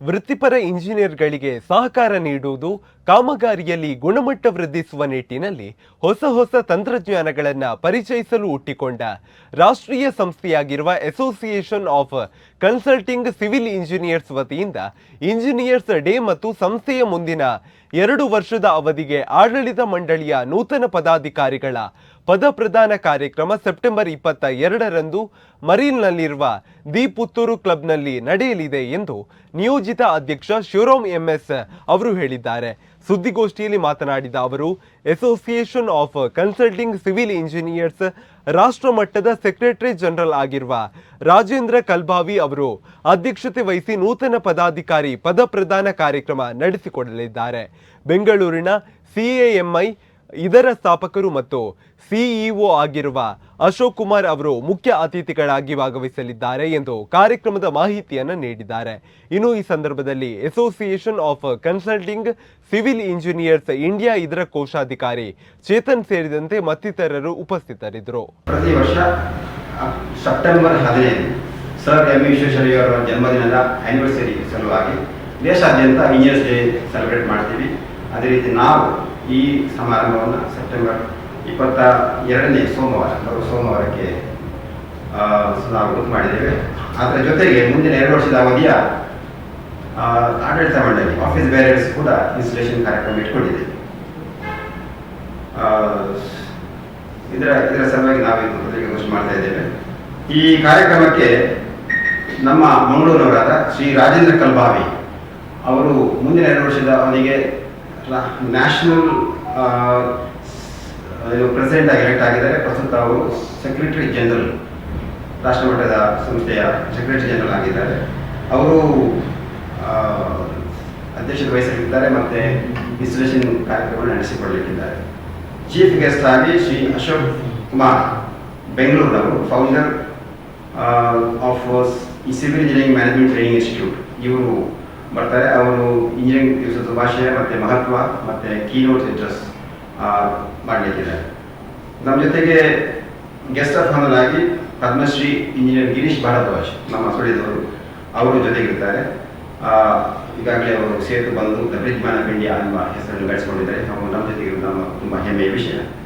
ವೃತ್ತಿಪರ ಇಂಜಿನಿಯರ್ಗಳಿಗೆ ಸಹಕಾರ ನೀಡುವುದು ಕಾಮಗಾರಿಯಲ್ಲಿ ಗುಣಮಟ್ಟ ವೃದ್ಧಿಸುವ ನಿಟ್ಟಿನಲ್ಲಿ ಹೊಸ ಹೊಸ ತಂತ್ರಜ್ಞಾನಗಳನ್ನು ಪರಿಚಯಿಸಲು ಹುಟ್ಟಿಕೊಂಡ ರಾಷ್ಟ್ರೀಯ ಸಂಸ್ಥೆಯಾಗಿರುವ association of consulting civil engineers ವತಿಯಿಂದ ಇಂಜಿನಿಯರ್ಸ್ ಡೇ ಮತ್ತು ಸಂಸ್ಥೆಯ ಮುಂದಿನ ಎರಡು ವರ್ಷದ ಅವಧಿಗೆ ಆಡಳಿತ ಮಂಡಳಿಯ ನೂತನ ಪದಾಧಿಕಾರಿಗಳ ಪದ ಪ್ರದಾನ ಕಾರ್ಯಕ್ರಮ ಸೆಪ್ಟೆಂಬರ್ ಇಪ್ಪತ್ತ ಎರಡರಂದು ಮರೀಲ್ನಲ್ಲಿರುವ ದಿ ಪುತ್ತೂರು ಕ್ಲಬ್ನಲ್ಲಿ ನಡೆಯಲಿದೆ ಎಂದು ನಿಯೋಜಿತ ಅಧ್ಯಕ್ಷ ಶಿವರಾಮ್ ಎಂಎಸ್ ಅವರು ಹೇಳಿದ್ದಾರೆ. ಸುದ್ದಿಗೋಷ್ಠಿಯಲ್ಲಿ ಮಾತನಾಡಿದ ಅವರು association of consulting civil engineers ರಾಷ್ಟ್ರ ಮಟ್ಟದ ಸೆಕ್ರೆಟರಿ ಜನರಲ್ ಆಗಿರುವ ರಾಜೇಂದ್ರ ಕಲ್ಬಾವಿ ಅವರು ಅಧ್ಯಕ್ಷತೆ ವಹಿಸಿ ನೂತನ ಪದಾಧಿಕಾರಿ ಪದ ಪ್ರದಾನ ಕಾರ್ಯಕ್ರಮ ನಡೆಸಿಕೊಡಲಿದ್ದಾರೆ. ಬೆಂಗಳೂರಿನ ಸಿಎಎಂಐ ಇದರ ಸ್ಥಾಪಕರು ಮತ್ತು ಸಿಇಒ ಆಗಿರುವ ಅಶೋಕ್ ಕುಮಾರ್ ಅವರು ಮುಖ್ಯ ಅತಿಥಿಗಳಾಗಿ ಭಾಗವಹಿಸಲಿದ್ದಾರೆ ಎಂದು ಕಾರ್ಯಕ್ರಮದ ಮಾಹಿತಿಯನ್ನು ನೀಡಿದ್ದಾರೆ. ಇನ್ನು ಈ ಸಂದರ್ಭದಲ್ಲಿ association of consulting civil engineers India ಇದರ ಕೋಶಾಧಿಕಾರಿ ಚೇತನ್ ಸೇರಿದಂತೆ ಮತ್ತಿತರರು ಉಪಸ್ಥಿತರಿದ್ದರು. ಪ್ರತಿ ವರ್ಷ ಸೆಪ್ಟೆಂಬರ್ ಹದಿನೈದು ಜನ್ಮದಿನದ ಆನಿವರ್ಸರಿ ಸಲುವಾಗಿ ದೇಶಾದ್ಯಂತ ಇಂಜಿನಿಯರ್ಸ್ ಡೇ ಸೆಲೆಬ್ರೇಟ್ ಮಾಡ್ತೀವಿ. ಅದೇ ರೀತಿ ನಾವು ಈ ಸಮಾರಂಭವನ್ನು ಸೆಪ್ಟೆಂಬರ್ ಇಪ್ಪತ್ತ ಎರಡನೇ ಸೋಮವಾರ, ಬರುವ ಸೋಮವಾರಕ್ಕೆ ನಾವು ಗೊತ್ತು ಮಾಡಿದ್ದೇವೆ. ಅದರ ಜೊತೆಗೆ ಮುಂದಿನ ಎರಡು ವರ್ಷದ ಅವಧಿಯ ಆಡಳಿತ ಮಂಡಳಿ ಆಫೀಸ್ ಬ್ಯಾರಿಯರ್ಸ್ ಕೂಡ ಇನ್ಸ್ಟಲೇಷನ್ ಕಾರ್ಯಕ್ರಮ ಇಟ್ಕೊಂಡಿದೆ. ಇದರ ಇದರ ಸಲುವಾಗಿ ನಾವು ಪತ್ರಿಕೆ ಘೋಷಣೆ ಮಾಡ್ತಾ ಇದ್ದೇವೆ. ಈ ಕಾರ್ಯಕ್ರಮಕ್ಕೆ ನಮ್ಮ ಮಂಗಳೂರಿನವರಾದ ಶ್ರೀ ರಾಜೇಂದ್ರ ಕಲ್ಬಾವಿ ಅವರು ಮುಂದಿನ ಎರಡು ವರ್ಷದ ಅವನಿಗೆ ನ್ಯಾಷನಲ್ ಪ್ರೆಸಿಡೆಂಟ್ ಆಗಿ ಎಲೆಕ್ಟ್ ಆಗಿದ್ದಾರೆ. ಪ್ರಸ್ತುತ ಅವರು ಸೆಕ್ರೆಟರಿ ಜನರಲ್ ರಾಷ್ಟ್ರಮಟ್ಟದ ಸಂಸ್ಥೆಯ ಸೆಕ್ರೆಟರಿ ಜನರಲ್ ಆಗಿದ್ದಾರೆ. ಅವರು ಅಧ್ಯಕ್ಷತೆ ವಹಿಸಲಿದ್ದಾರೆ ಮತ್ತು ಇನ್ಸ್ಟಲೇಷನ್ ಕಾರ್ಯಕ್ರಮ ನಡೆಸಿಕೊಳ್ಳಲಿಕ್ಕಿದ್ದಾರೆ. ಚೀಫ್ ಗೆಸ್ಟ್ ಆಗಿ Shri Ashok Kumar, ಬೆಂಗಳೂರಿನವರು founder of civil engineering management training institute ಇವರು ಬರ್ತಾರೆ. ಅವರು ಇಂಜಿನಿಯರಿಂಗ್ ದಿವಸದ ಭಾಷೆ, ಮತ್ತು ಮಹತ್ವ, ಮತ್ತು ಕೀನೋಟ್ ಇಂಟ್ರೆಸ್ಟ್ ಮಾಡಲಿಕ್ಕಿದ್ದಾರೆ. ನಮ್ಮ ಜೊತೆಗೆ ಗೆಸ್ಟ್ ಆಫ್ ಆನರ್ ಆಗಿ ಪದ್ಮಶ್ರೀ ಇಂಜಿನಿಯರ್ ಗಿರೀಶ್ ಭಾರದ್ವಾಜ್, ನಮ್ಮ ಸುಳಿದವರು, ಅವರು ಜೊತೆಗಿರ್ತಾರೆ. ಈಗಾಗಲೇ ಅವರು Setu Bandhu the bridge man of India ಎಂಬ ಹೆಸರನ್ನು ಬೆಳೆಸ್ಕೊಂಡಿದ್ದಾರೆ. ನಾವು ನಮ್ಮ ಜೊತೆಗೆ ನಮ್ಮ ತುಂಬ ಹೆಮ್ಮೆಯ ವಿಷಯ.